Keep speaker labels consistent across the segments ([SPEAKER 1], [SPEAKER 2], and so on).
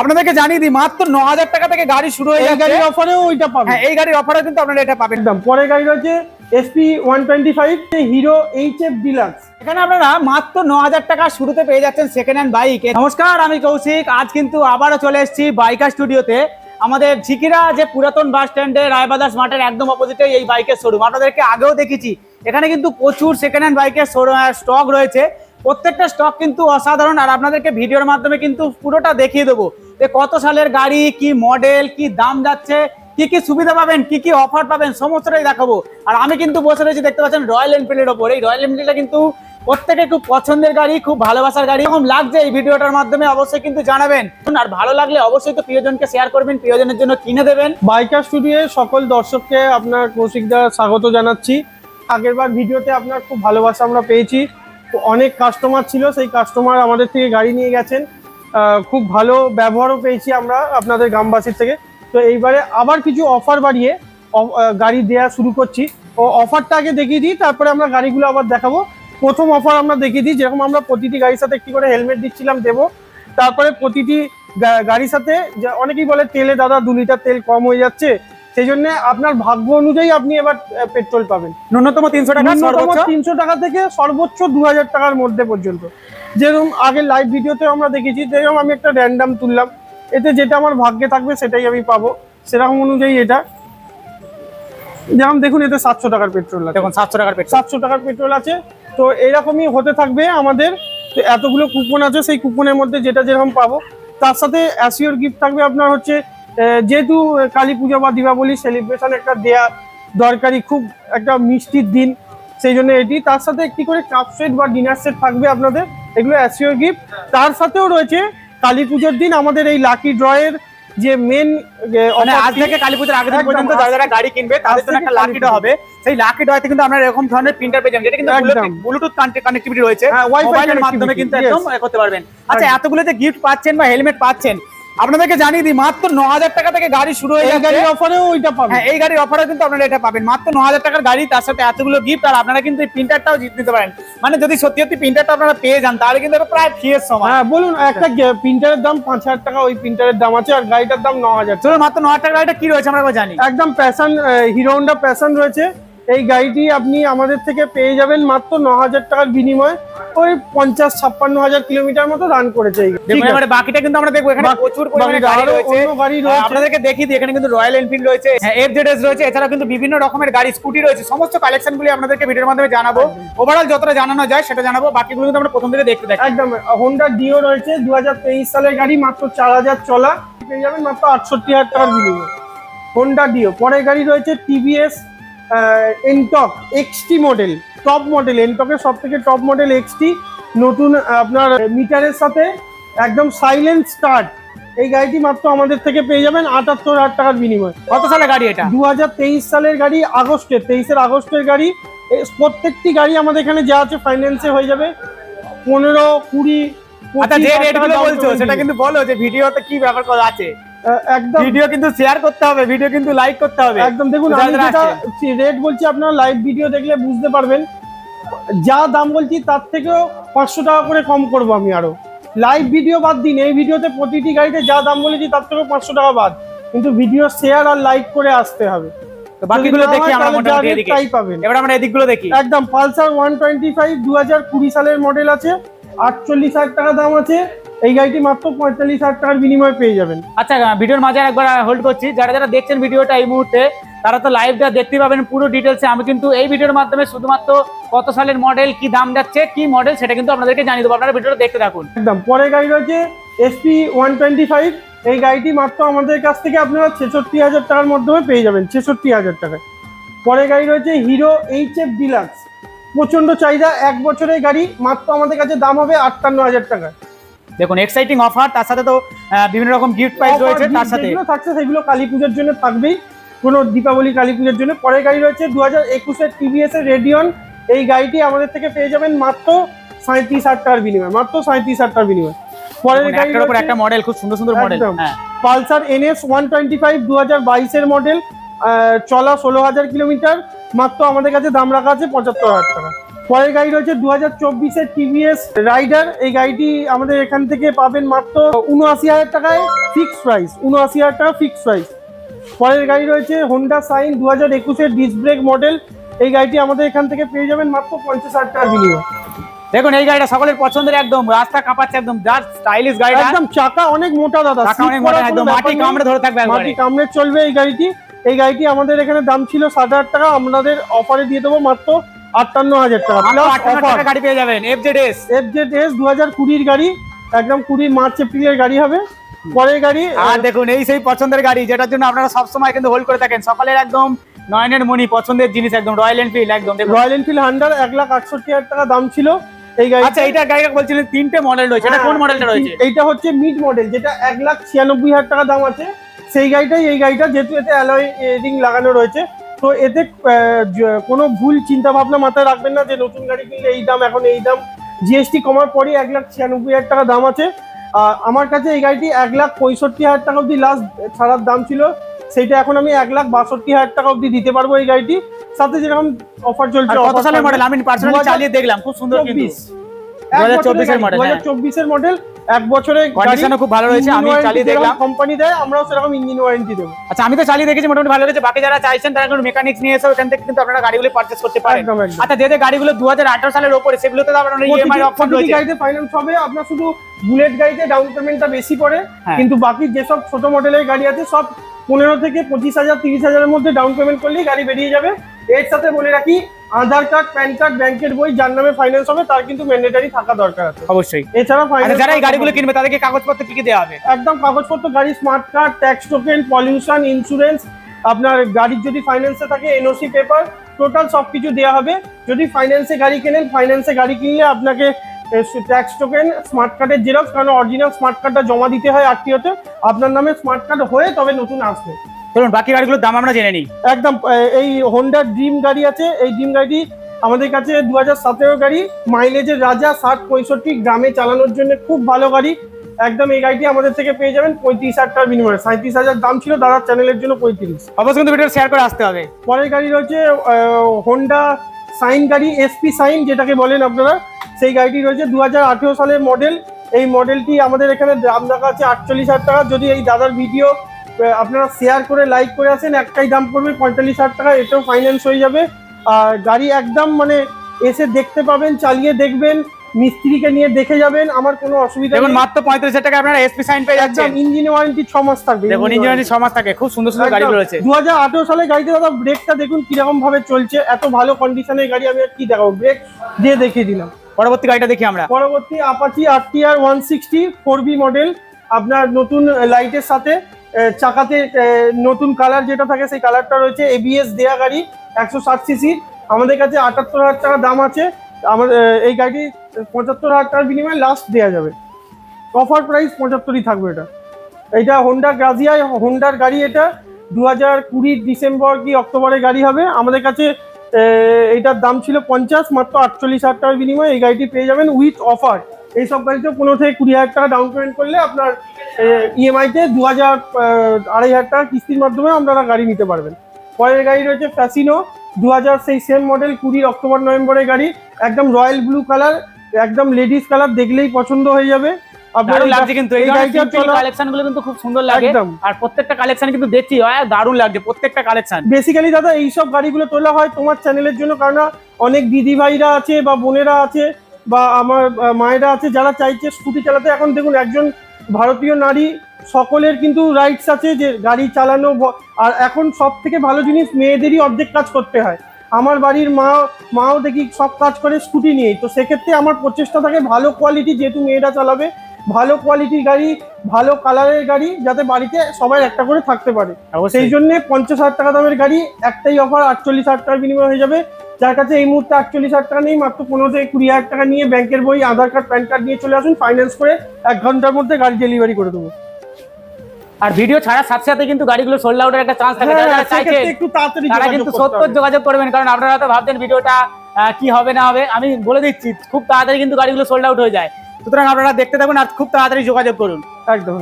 [SPEAKER 1] আপনাদেরকে জানিয়ে দিই মাত্র ন হাজার টাকা থেকে গাড়ি শুরু হয়ে যাচ্ছে।
[SPEAKER 2] গাড়ির অফারেও ওইটা পাবেন।
[SPEAKER 1] হ্যাঁ এই গাড়ির অফারে কিন্তু আপনারা এটা পাবেন।
[SPEAKER 2] একদম পরের গাড়ি রয়েছে SP one twenty five Hero H F deluxe
[SPEAKER 1] এখানে আপনারা মাত্র ন হাজার টাকা শুরুতে পেয়ে যাচ্ছেন সেকেন্ড হ্যান্ড বাইক নমস্কার আমি কৌশিক। আজ কিন্তু আবারও চলে এসেছি বাইকার স্টুডিওতে আমাদের ঝিকিরা যে পুরাতন বাস স্ট্যান্ডে রায়বাজার মাঠের একদম অপোজিটে এই বাইকের শোরুম আপনাদেরকে আগেও দেখেছি এখানে কিন্তু প্রচুর সেকেন্ড হ্যান্ড বাইকের স্টক রয়েছে। প্রত্যেকটা স্টক কিন্তু অসাধারণ, আর আপনাদেরকে ভিডিওর মাধ্যমে কিন্তু পুরোটা দেখিয়ে দেবো যে কত সালের গাড়ি, কি মডেল কি দাম যাচ্ছে, কি কি সুবিধা পাবেন, কি কি অফার পাবেন, সমস্তটাই দেখাবো। আর আমি কিন্তু বসে রয়েছি, দেখতে পাচ্ছেন রয়্যাল এনফিল্ডের ওপর। এই রয়্যাল এনফিল্ডটা কিন্তু প্রত্যেকে খুব পছন্দের গাড়ি, খুব ভালোবাসার গাড়ি। এরকম লাগছে এই ভিডিওটার মাধ্যমে, অবশ্যই কিন্তু জানাবেন। আর ভালো লাগলে অবশ্যই তো প্রিয়জনকে শেয়ার করবেন, প্রিয়জনের জন্য কিনে দেবেন।
[SPEAKER 2] বাইকার স্টুডিওয়ে সকল দর্শককে আপনার কৌশিকদা স্বাগত জানাচ্ছি। আগেরবার ভিডিওতে আপনার খুব ভালোবাসা আমরা পেয়েছি। অনেক কাস্টমার ছিল, সেই কাস্টমার আমাদের থেকে গাড়ি নিয়ে গেছেন। খুব ভালো ব্যবহারও পেয়েছি আমরা আপনাদের গ্রামবাসীর থেকে। তো এইবারে আবার কিছু অফার বাড়িয়ে গাড়ি দেওয়া শুরু করছি। ও অফারটা আগে দেখিয়ে দিই, তারপরে আমরা গাড়িগুলো আবার দেখাবো। প্রথম অফার আমরা দেখিয়ে দিই, যেরকম আমরা প্রতিটি গাড়ির সাথে একটি করে হেলমেট দিচ্ছিলাম, দেবো। তারপরে প্রতিটি গাড়ির সাথে অনেকেই বলে তেলে, দাদা, দু লিটার তেল কম হয়ে যাচ্ছে। সেই জন্য আপনার ভাগ্য অনুযায়ী আপনি এবার পেট্রোল পাবেন।
[SPEAKER 1] ন্যূনতম তিনশো টাকা সর্বোচ্চ?
[SPEAKER 2] তিনশো টাকা থেকে সর্বোচ্চ দু হাজার টাকার মধ্যে পর্যন্ত। যেরকম আগে লাইভ ভিডিওতে আমরা দেখেছি যেরকম আমি একটা র্যান্ডাম তুললাম। এতে যেটা আমার ভাগ্যে থাকবে সেটাই আমি পাবো। সেরকম অনুযায়ী এটা। যেমন দেখুন এতে সাতশো টাকার পেট্রোল আছে।
[SPEAKER 1] দেখুন সাতশো টাকার পেট্রোল
[SPEAKER 2] সাতশো টাকার পেট্রোল আছে। তো এরকমই হতে থাকবে আমাদের। তো এতগুলো কুপন আছে সেই কুপনের মধ্যে যেটা যেরকম পাবো। তার সাথে অ্যাসিওর গিফট থাকবে আপনার হচ্ছে যেহেতু কালী পুজো বা দীপাবলি সেলিব্রেশন একটা দেয়া দরকারি খুব একটা মিষ্টির দিন সেই জন্য এটি। তার সাথে একটি করে কাপ সেট বা ডিনার সেট থাকবে আপনাদের এগুলো অ্যাসিওর গিফট তার সাথেও রয়েছে কালী পুজোর দিন আমাদের এই লাকি ড্রয়ের যে মেন
[SPEAKER 1] মানে আজ থেকে কালী পুজোর
[SPEAKER 2] একদম,
[SPEAKER 1] পর্যন্ত যারা যারা গাড়ি কিনবে তাদের জন্য একটা লাকি ড্র হবে। সেই লাকি ড্রতে কিন্তু আপনারা এরকম ধরনের প্রিন্টার পেয়ে যাবেন যেটা কিন্তু। ব্লুটুথ কানেক্টিভিটি রয়েছে।
[SPEAKER 2] হ্যাঁ,
[SPEAKER 1] মোবাইলের মাধ্যমে কিন্তু. একদম করতে পারবেন। আচ্ছা এতগুলো যে গিফট পাচ্ছেন বা হেলমেট পাচ্ছেন আপনাদেরকে জানিয়ে দিই মাত্র ন হাজার টাকা থেকে গাড়ি শুরু হয়ে যাচ্ছে।
[SPEAKER 2] গাড়ির অফারেও ওইটা পাবেন।
[SPEAKER 1] হ্যাঁ এই গাড়ির অফারে কিন্তু আপনারা এটা পাবেন। মাত্র ন হাজার টাকার গাড়ি তার সাথে এতগুলো গিফট আর আপনারা কিন্তু এই প্রিন্টারটাও জিতে নিতে পারেন। মানে যদি সত্যি সত্যি প্রিন্টারটা আপনারা পেয়ে যান তাহলে কিন্তু এটা প্রায় ফ্রি এর সময়
[SPEAKER 2] হ্যাঁ বলুন একটা প্রিন্টারের দাম পাঁচ হাজার টাকা ওই প্রিন্টারের দাম আছে আর গাড়িটার দাম ন হাজার
[SPEAKER 1] চলো মাত্র ন হাজার টাকার গাড়িটা কি রয়েছে আমরা জানি।
[SPEAKER 2] একদম প্যাশন হিরো হন্ডা প্যাশন রয়েছে। এই গাড়িটি আপনি আমাদের থেকে পেয়ে যাবেন মাত্র ন হাজার টাকার বিনিময়ে ওই পঞ্চাশ ছাপ্পান্ন হাজার কিলোমিটার মতো রান করেছে?
[SPEAKER 1] এবারে বাকিটা কিন্তু আমরা দেখব। এখানে প্রচুর পরিমাণে গাড়ি রয়েছে। আপনাদেরকে দিই এখানে কিন্তু রয়্যাল এনফিল্ড রয়েছে এফজেডএস রয়েছে এছাড়া কিন্তু বিভিন্ন রকমের গাড়ি স্কুটি রয়েছে সমস্ত কালেকশন গুলি আপনাদেরকে ভিডিওর মাধ্যমে জানাব। ওভারঅল যতটা জানানো যায় সেটা জানাব বাকিগুলো কিন্তু আমরা প্রথম থেকে দেখতে থাকি।
[SPEAKER 2] একদম হোন্ডা ডিও রয়েছে দু হাজার তেইশ সালের গাড়ি মাত্র চার হাজার চলা। পেয়ে যাবেন মাত্র আটষট্টি হাজার টাকার বিনিময়ে। হোন্ডা ডিও পরের গাড়ি রয়েছে TVS Ntorq XT model top model এনটকের সব থেকে টপ মডেল এক্সটি নতুন আপনার মিটারের সাথে একদম সাইলেন্ট স্টার্ট এই গাড়িটি মাত্র আমাদের থেকে পেয়ে যাবেন আটাত্তর হাজার টাকার বিনিময়ে।
[SPEAKER 1] কত সালে গাড়ি এটা?
[SPEAKER 2] দু হাজার তেইশ সালের গাড়ি আগস্টের তেইশের আগস্টের গাড়ি। প্রত্যেকটি গাড়ি আমাদের এখানে যা আছে ফাইন্যান্সে হয়ে যাবে। পনেরো কুড়ি
[SPEAKER 1] আচ্ছা যে বলছো সেটা কিন্তু বলো যে ভিডিওতে কি ব্যাপার করা আছে।
[SPEAKER 2] একদম।
[SPEAKER 1] ভিডিও কিন্তু শেয়ার করতে হবে ভিডিও কিন্তু লাইক করতে হবে।
[SPEAKER 2] একদম দেখুন আমি যেটা রেট বলছি আপনারা লাইভ ভিডিও দেখলে বুঝতে পারবেন। যা দাম বলছি তার থেকেও পাঁচশো টাকা করে কম করব আমি আরও। লাইভ ভিডিও বাদ দিন এই ভিডিওতে প্রতিটি গাড়িতে যা দাম বলেছি তার থেকেও পাঁচশো টাকা বাদ। কিন্তু ভিডিও শেয়ার আর লাইক করে আসতে হবে।
[SPEAKER 1] বাকিগুলো দেখি আমরা মোটামুটি এদিকে।
[SPEAKER 2] পাবেন।
[SPEAKER 1] এবার আমরা এদিকগুলো দেখি।
[SPEAKER 2] একদম পালসার ওয়ান টোয়েন্টি ফাইভ দু হাজার কুড়ি সালের মডেল আছে। আটচল্লিশ হাজার টাকা দাম আছে। এই গাড়িটি মাত্র পঁয়তাল্লিশ হাজার টাকার বিনিময়ে পেয়ে যাবেন।
[SPEAKER 1] আচ্ছা ভিডিওর মাঝে একবার হোল্ড করছি। যারা যারা দেখছেন ভিডিওটা এই মুহূর্তে তারা তো লাইভটা দেখতে পাবেন পুরো ডিটেলসে আমি কিন্তু এই ভিডিওর মাধ্যমে শুধুমাত্র কত সালের মডেল কি দাম যাচ্ছে কি মডেল সেটা কিন্তু আপনাদেরকে জানিয়ে দেবো। আপনারা ভিডিওটা দেখতে থাকুন।
[SPEAKER 2] একদম। পরের গাড়ি রয়েছে এসপি ওয়ান টোয়েন্টি ফাইভ এই গাড়িটি মাত্র আমাদের কাছ থেকে আপনারা ছেষট্টি হাজার টাকার মাধ্যমে পেয়ে যাবেন ছেষট্টি হাজার টাকায়। পরের গাড়ি রয়েছে হিরো এইচ এফ ডিলাক্স প্রচণ্ড চাহিদা এক বছরের গাড়ি মাত্র আমাদের কাছে দাম হবে আটান্ন হাজার টাকা
[SPEAKER 1] দেখুন এক্সাইটিং অফার তার সাথে তো বিভিন্ন রকম গিফট প্রাইস রয়েছে তার সাথে
[SPEAKER 2] যেগুলো থাকছে সেগুলো কালী পুজোর জন্য থাকবেই। কোনো দীপাবলি কালী পুজোর জন্য। পরের গাড়ি রয়েছে দু হাজার একুশের টিভিএস এর রেডিয়ন এই গাড়িটি আমাদের থেকে পেয়ে যাবেন মাত্র সাঁত্রিশ হাজার টাকার বিনিময় মাত্র সাঁত্রিশ হাজার টাকার বিনিময়। পরের
[SPEAKER 1] দেখুন,
[SPEAKER 2] গাড়ি
[SPEAKER 1] উপর একটা মডেল খুব সুন্দর সুন্দর মডেল। হ্যাঁ।
[SPEAKER 2] Pulsar NS one twenty five দু হাজার বাইশের মডেল চলা ষোলো হাজার কিলোমিটার মাত্র আমাদের কাছে দাম রাখা আছে পঁচাত্তর হাজার টাকা। পরের গাড়ি রয়েছে দু হাজার চব্বিশের টিভিএস রাইডার এই গাড়িটি আমাদের এখান থেকে পাবেন মাত্র উনআশি হাজার টাকায় ফিক্সড প্রাইস উনআশি হাজার টাকা ফিক্সড প্রাইস পরের গাড়ি রয়েছে হোন্ডা সাইন দু হাজার একুশের ডিস্ক ব্রেক মডেল এই গাড়িটি আমাদের এখান থেকে পেয়ে যাবেন মাত্র পঞ্চাশ হাজার টাকার বিনিময়।
[SPEAKER 1] দেখুন এই গাড়িটা সকলের পছন্দের একদম রাস্তা কাঁপাচ্ছে একদম যার স্টাইলিশ গাড়িটা।
[SPEAKER 2] একদম চাকা অনেক মোটা দাদা
[SPEAKER 1] চাকা অনেক মোটা, একদম মাটি কামড়ে ধরে থাকবে।
[SPEAKER 2] মাটি কামড়ে চলবে এই গাড়িটি। এই গাড়িটি আমাদের এখানে দাম ছিল সাত হাজার টাকা আমাদের অফারে দিয়ে দেবো মাত্র আটান্ন হাজার টাকা।
[SPEAKER 1] গাড়ি পেয়ে যাবেন এফজেডএস
[SPEAKER 2] এফ জেড এস দু হাজার কুড়ির গাড়ি একদম কুড়ির মার্চ এপ্রিলের গাড়ি হবে। পরের গাড়ি
[SPEAKER 1] আর দেখুন এই সেই পছন্দের গাড়ি যেটার জন্য আপনারা সবসময় কিন্তু হোল্ড করে থাকেন। সকালের একদম নয়নের মনি পছন্দের জিনিস একদম রয়্যাল এনফিল্ড একদম
[SPEAKER 2] রয়্যাল এনফিল্ড হান্ডার এক লাখ আটষট্টি হাজার টাকা দাম ছিল। এই গাড়ি
[SPEAKER 1] আচ্ছা এইটা গাড়িটা বলছিলেন তিনটে মডেল রয়েছে। এটা কোন মডেলটা রয়েছে?
[SPEAKER 2] এইটা হচ্ছে মিড মডেল যেটা এক লাখ ছিয়ানব্বই হাজার টাকা দাম আছে। সেই গাড়িটাই এই গাড়িটা যেহেতু এতে অ্যালয় রিং লাগানো রয়েছে তো এতে কোনো ভুল চিন্তা ভাবনা মাথায় রাখবেন না যে নতুন গাড়ি কিনলে এই দাম এখন এই দাম। জিএসটি কমার পরই এক লাখ ছিয়ানব্বই হাজার টাকা দাম আছে। আমার কাছে এই গাড়িটি এক লাখ পঁয়ষট্টি হাজার টাকা অবধি লাস্ট ছাড়ার দাম ছিল। সেইটা এখন আমি এক লাখ বাষট্টি হাজার টাকা অবধি দিতে পারব এই গাড়িটি। সাথে যেরকম অফার চলছে
[SPEAKER 1] কত সালের মডেল আমি পার্সোনালি চালিয়ে দেখলাম খুব সুন্দর কিন্তু।
[SPEAKER 2] 2024
[SPEAKER 1] 2024 এর হ্যাঁ।
[SPEAKER 2] হাজার চব্বিশের মডেল এক বছরের
[SPEAKER 1] কন্ডিশনও খুব ভালো রয়েছে আমি চালিয়ে দেখলাম।
[SPEAKER 2] কোম্পানি দেয় আমরাও সেরকম ইঞ্জিন ওয়ারেন্টি দেবো।
[SPEAKER 1] আচ্ছা আমি তো চালিয়ে দেখেছি মোটামুটি ভালো লেগেছে বাকি যারা চাইছেন তারা কোনো মেকানিক্স নিয়ে এসে ওখান থেকে কিন্তু আপনারা গাড়িগুলো পারচেস করতে পারেন। আচ্ছা যে যে গাড়িগুলো দু হাজার আঠারো সালের ওপরে সেগুলোতে তো আপনার ইএমআই অপশন রয়েছে।
[SPEAKER 2] গাড়িতে ফাইন্যান্স হবে আপনার শুধু বুলেট গাড়িতে ডাউন পেমেন্টটা বেশি পড়ে।
[SPEAKER 1] হ্যাঁ।
[SPEAKER 2] কিন্তু বাকি যেসব ছোট মডেলের গাড়ি আছে সব পনেরো থেকে পঁচিশ হাজার তিরিশ হাজারের মধ্যে ডাউন পেমেন্ট করলেই গাড়ি বেরিয়ে যাবে। এর সাথে বলে রাখি আধার কার্ড প্যান কার্ড ব্যাংকের বই যার নামে ফাইন্যান্স হবে তার কিন্তু ম্যান্ডেটারি থাকা দরকার আছে।
[SPEAKER 1] অবশ্যই।
[SPEAKER 2] এছাড়া
[SPEAKER 1] আচ্ছা যারা এই গাড়িগুলো কিনবে তাদেরকে কাগজপত্র কি কি দেওয়া হবে?
[SPEAKER 2] একদম কাগজপত্র গাড়ি smart card tax token pollution insurance আপনার গাড়ির যদি ফাইন্যান্সে থাকে এনওসি পেপার টোটাল সব কিছু দেওয়া হবে। যদি ফাইন্যান্সে গাড়ি কেনেন ফাইন্যান্সে গাড়ি কিনলে আপনাকে ট্যাক্স টোকেন স্মার্ট কার্ডের জেরক্স কারণ অরিজিনাল স্মার্ট কার্ডটা জমা দিতে হয় আরটিওতে আপনার নামে স্মার্ট কার্ড হয়ে তবে নতুন আসবে।
[SPEAKER 1] চলুন বাকি গাড়িগুলোর দাম আমরা জেনে নিই।
[SPEAKER 2] একদম এই হোন্ডার ড্রিম গাড়ি আছে। এই ড্রিম গাড়িটি আমাদের কাছে দু হাজার সতেরো গাড়ি। মাইলেজের রাজা ষাট পঁয়ষট্টি গ্রামে চালানোর জন্য খুব ভালো গাড়ি। একদম এই গাড়িটি আমাদের থেকে পেয়ে যাবেন পঁয়ত্রিশ হাজার টাকার বিনিময়ে। সাঁত্রিশ হাজার দাম ছিল দাদার চ্যানেলের জন্য পঁয়ত্রিশ।
[SPEAKER 1] অবশ্যই কিন্তু ভিডিও শেয়ার করে আসতে হবে।
[SPEAKER 2] পরের গাড়ি রয়েছে হোন্ডা সাইন গাড়ি এসপি সাইন যেটাকে বলেন আপনারা। সেই গাড়িটি রয়েছে দু হাজার আঠেরো সালের মডেল এই মডেলটি আমাদের এখানে দাম রাখা আছে আটচল্লিশ হাজার টাকা। যদি এই দাদার ভিডিও আপনারা শেয়ার করে লাইক করে আসেন একটাই দাম পড়বে পঁয়তাল্লিশ হাজার টাকা এটাও ফাইন্যান্স হয়ে যাবে। আর গাড়ি একদম মানে এসে দেখতে পাবেন চালিয়ে দেখবেন মিস্ত্রিকে নিয়ে দেখে যাবেন আমার কোনো অসুবিধা নেই।
[SPEAKER 1] মাত্র পঁয়ত্রিশ টাকা আপনারা এসপি সাইন পেয়ে যাচ্ছেন।
[SPEAKER 2] ইঞ্জিন ওয়ারেন্টি ছ মাস থাকবে
[SPEAKER 1] দেখুন ইঞ্জিনিয়ারিং সমাজ থাকে খুব সুন্দর সুন্দর গাড়িগুলো রয়েছে।
[SPEAKER 2] দু হাজার আঠেরো সালে গাড়িতে দাদা ব্রেকটা দেখুন কীরকম ভাবে চলছে এত ভালো কন্ডিশনের গাড়ি আমি আর কি দেখাবো ব্রেক দিয়ে দেখিয়ে দিলাম।
[SPEAKER 1] পরবর্তী গাড়িটা দেখি আমরা।
[SPEAKER 2] পরবর্তী Apache RTR sixty four B model আপনার নতুন লাইটের সাথে। চাকাতে নতুন কালার যেটা থাকে সেই কালারটা রয়েছে এবিএস দেয়া গাড়ি একশো ষাট সিসি আমাদের কাছে আটাত্তর হাজার টাকা দাম আছে। আমাদের আহ, এই গাড়ি পঁচাত্তর হাজার টাকার বিনিময়ে লাস্ট দেওয়া যাবে। অফার প্রাইস পঁচাত্তরই থাকবে এটা। এটা হোন্ডা গ্রাজিয়া হোন্ডার গাড়ি এটা। দু হাজার কুড়ির ডিসেম্বর কি অক্টোবরের গাড়ি হবে। আমাদের কাছে এইটার দাম ছিল পঞ্চাশ মাত্র আটচল্লিশ হাজার টাকার বিনিময়ে এই গাড়িটি পেয়ে যাবেন উইথ অফার এই সব গাড়িতে পনেরো থেকে কুড়ি হাজার টাকা ডাউন পেমেন্ট করলে আপনার ইএমআইতে দু হাজার আড়াই হাজার টাকা কিস্তির মাধ্যমে আপনারা গাড়ি নিতে পারবেন। পরের গাড়ি রয়েছে ফ্যাসিনো দু হাজার সেই সেম মডেল কুড়ির অক্টোবর নভেম্বরের গাড়ি একদম রয়্যাল ব্লু কালার একদম লেডিস কালার দেখলেই পছন্দ হয়ে যাবে।
[SPEAKER 1] দারুণ লাগছে কিন্তু এই
[SPEAKER 2] এই গাড়িটা চলা
[SPEAKER 1] কালেকশনগুলো কিন্তু খুব সুন্দর লাগে। আর প্রত্যেকটা কালেকশন কিন্তু দেখছি দারুণ লাগছে প্রত্যেকটা কালেকশন।
[SPEAKER 2] বেসিক্যালি দাদা এইসব গাড়িগুলো তোলা হয় তোমার চ্যানেলের জন্য কারণ অনেক দিদি ভাইরা আছে বা বোনেরা আছে বা আমার মায়েরা আছে যারা চাইছে স্কুটি চালাতে। এখন দেখুন একজন ভারতীয় নারী সকলের কিন্তু রাইটস আছে যে গাড়ি চালানো আর এখন সব থেকে ভালো জিনিস মেয়েদেরই অর্ধেক কাজ করতে হয়। আমার বাড়ির মা মাও দেখি সব কাজ করে স্কুটি নিয়েই। তো সেক্ষেত্রে আমার প্রচেষ্টা থাকে ভালো কোয়ালিটি যেহেতু মেয়েরা চালাবে ভালো কোয়ালিটির গাড়ি ভালো কালারের গাড়ি যাতে বাড়িতে সবাই একটা করে থাকতে পারে। সেই জন্য পঞ্চাশ হাজার টাকা দামের গাড়ি একটাই অফার আটচল্লিশ হাজার টাকার বিনিময় হয়ে যাবে। যার কাছে এই মুহূর্তে আটচল্লিশ হাজার টাকা নেই মাত্র পনেরো থেকে কুড়ি হাজার টাকা নিয়ে ব্যাংকের বই আধার কার্ড প্যান কার্ড নিয়ে চলে আসুন ফাইন্যান্স করে এক ঘণ্টার মধ্যে গাড়ি ডেলিভারি করে দেবো।
[SPEAKER 1] আর ভিডিও ছাড়ার সাথে সাথে কিন্তু গাড়িগুলো সোল্ড আউটের একটা চান্স থাকে।
[SPEAKER 2] হ্যাঁ,
[SPEAKER 1] যারা
[SPEAKER 2] সেক্ষেত্রে একটু তাড়াতাড়ি
[SPEAKER 1] তারা কিন্তু সত্তর যোগাযোগ করবেন কারণ আপনারা তো ভাবছেন ভিডিওটা কি হবে না হবে। আমি বলে দিচ্ছি খুব তাড়াতাড়ি কিন্তু গাড়িগুলো সোল্ড আউট হয়ে যায়। সুতরাং আপনারা দেখতে থাকুন আর খুব তাড়াতাড়ি যোগাযোগ করুন।
[SPEAKER 2] একদম।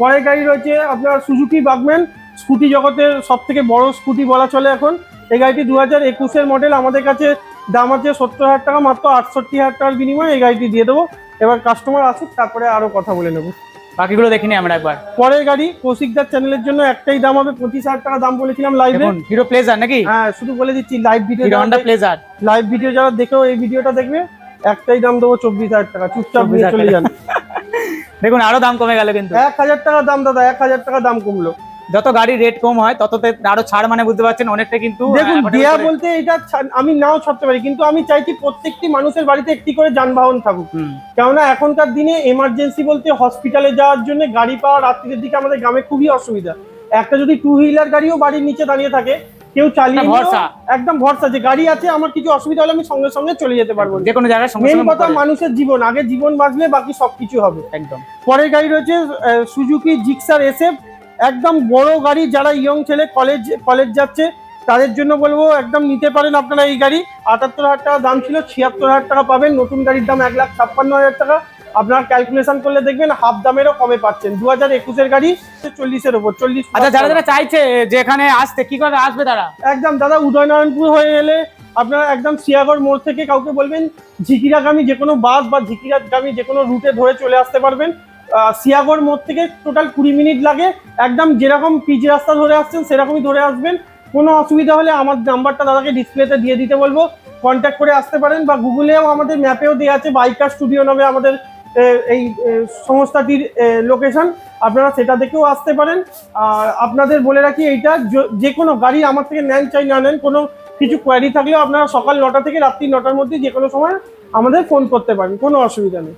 [SPEAKER 2] পরের গাড়ি রয়েছে আপনার সুজুকি বাগম্যান স্কুটি জগতের সব থেকে বড় স্কুটি বলা চলে এখন। এই গাড়িটি দু হাজার একুশের মডেল আমাদের কাছে দাম আছে সত্তর হাজার টাকা মাত্র আটষট্টি হাজার টাকার বিনিময়ে এই গাড়িটি দিয়ে দেবো। এবার কাস্টমার আসুক তারপরে আরও কথা বলে নেব।
[SPEAKER 1] বাকিগুলো দেখিনি আমরা একবার।
[SPEAKER 2] পরের গাড়ি কৌশিকদার চ্যানেলের জন্য একটাই দাম হবে পঁচিশ হাজার টাকা দাম বলেছিলাম লাইভে
[SPEAKER 1] হিরো প্লেজার নাকি?
[SPEAKER 2] হ্যাঁ শুধু বলে দিচ্ছি live video
[SPEAKER 1] Honda Pleasure
[SPEAKER 2] live video যারা দেখেও এই ভিডিওটা দেখবে একটাই দাম দেবো চব্বিশ হাজার টাকা চুপচাপ নিয়ে চলে যান।
[SPEAKER 1] দেখুন আরও দাম কমে গেল কিন্তু।
[SPEAKER 2] এক হাজার টাকা দাম দাদা এক হাজার টাকা দাম কমলো।
[SPEAKER 1] যত গাড়ির রেট কম হয় তততে আরও ছাড় মানে বুঝতে পারছেন অনেকটা কিন্তু
[SPEAKER 2] দেখুন দেয়া বলতে এটা আমি নাও ছাড়তে পারি কিন্তু আমি চাইছি প্রত্যেকটি মানুষের বাড়িতে একটি করে যানবাহন থাকুক। কেননা এখনকার দিনে এমার্জেন্সি বলতে হসপিটালে যাওয়ার জন্য গাড়ি পাওয়া রাত্রির দিকে আমাদের গ্রামে খুবই অসুবিধা। একটা যদি টু হুইলার গাড়িও বাড়ির নিচে দাঁড়িয়ে থাকে কেউ চালিয়ে
[SPEAKER 1] ভরসা।
[SPEAKER 2] একদম ভরসা যে গাড়ি আছে আমার কিছু অসুবিধা হলে আমি সঙ্গে সঙ্গে চলে যেতে পারব।
[SPEAKER 1] যে কোনো জায়গায়
[SPEAKER 2] মেন কথা মানুষের জীবন আগে জীবন বাঁচলে বাকি সবকিছু হবে।
[SPEAKER 1] একদম।
[SPEAKER 2] পরের গাড়ি রয়েছে সুজুকি জিক্সার এসএফ একদম বড় গাড়ি যারা ইয়ং ছেলে কলেজ কলেজ যাচ্ছে তাদের জন্য বলব একদম নিতে পারেন আপনারা এই গাড়ি। আটাত্তর হাজার টাকা দাম ছিল ছিয়াত্তর হাজার টাকা পাবেন। নতুন গাড়ির দাম এক লাখ ছাপ্পান্ন হাজার টাকা। আপনার ক্যালকুলেশন করলে দেখবেন হাফ দামেরও কমে পাচ্ছেন। দু হাজার একুশের গাড়ি চল্লিশের ওপর চল্লিশ
[SPEAKER 1] আচ্ছা যারা যারা চাইছে যে এখানে আসতে কি করে আসবে তারা?
[SPEAKER 2] একদম দাদা উদয়নারায়ণপুর হয়ে এলে আপনারা একদম সিয়াগড় মোড় থেকে কাউকে বলবেন ঝিকিরাগামী যে কোনো বাস বা ঝিকিরাগামী যে কোনো রুটে ধরে চলে আসতে পারবেন। সিয়াগড় মোড় থেকে টোটাল কুড়ি মিনিট লাগে। একদম যেরকম পিচ রাস্তা ধরে আসছেন, সেরকমই ধরে আসবেন। কোনো অসুবিধা হলে আমার নাম্বারটা দাদাকে ডিসপ্লেতে দিয়ে দিতে বলব। কন্ট্যাক্ট করে আসতে পারেন বা গুগলেও আমাদের ম্যাপেও দেওয়া আছে বাইকার স্টুডিও নামে আমাদের এই সংস্থাটির লোকেশন আপনারা সেটা দেখেও আসতে পারেন। আর আপনাদের বলে রাখি এইটা, যে কোনো গাড়ি আমার থেকে নেন চাই না নেন, কোনো কিছু কোয়ারি থাকলেও আপনারা সকাল নটা থেকে রাত্রি নটার মধ্যে যে কোনো সময় আমাদের ফোন করতে পারেন, কোনো অসুবিধা নেই।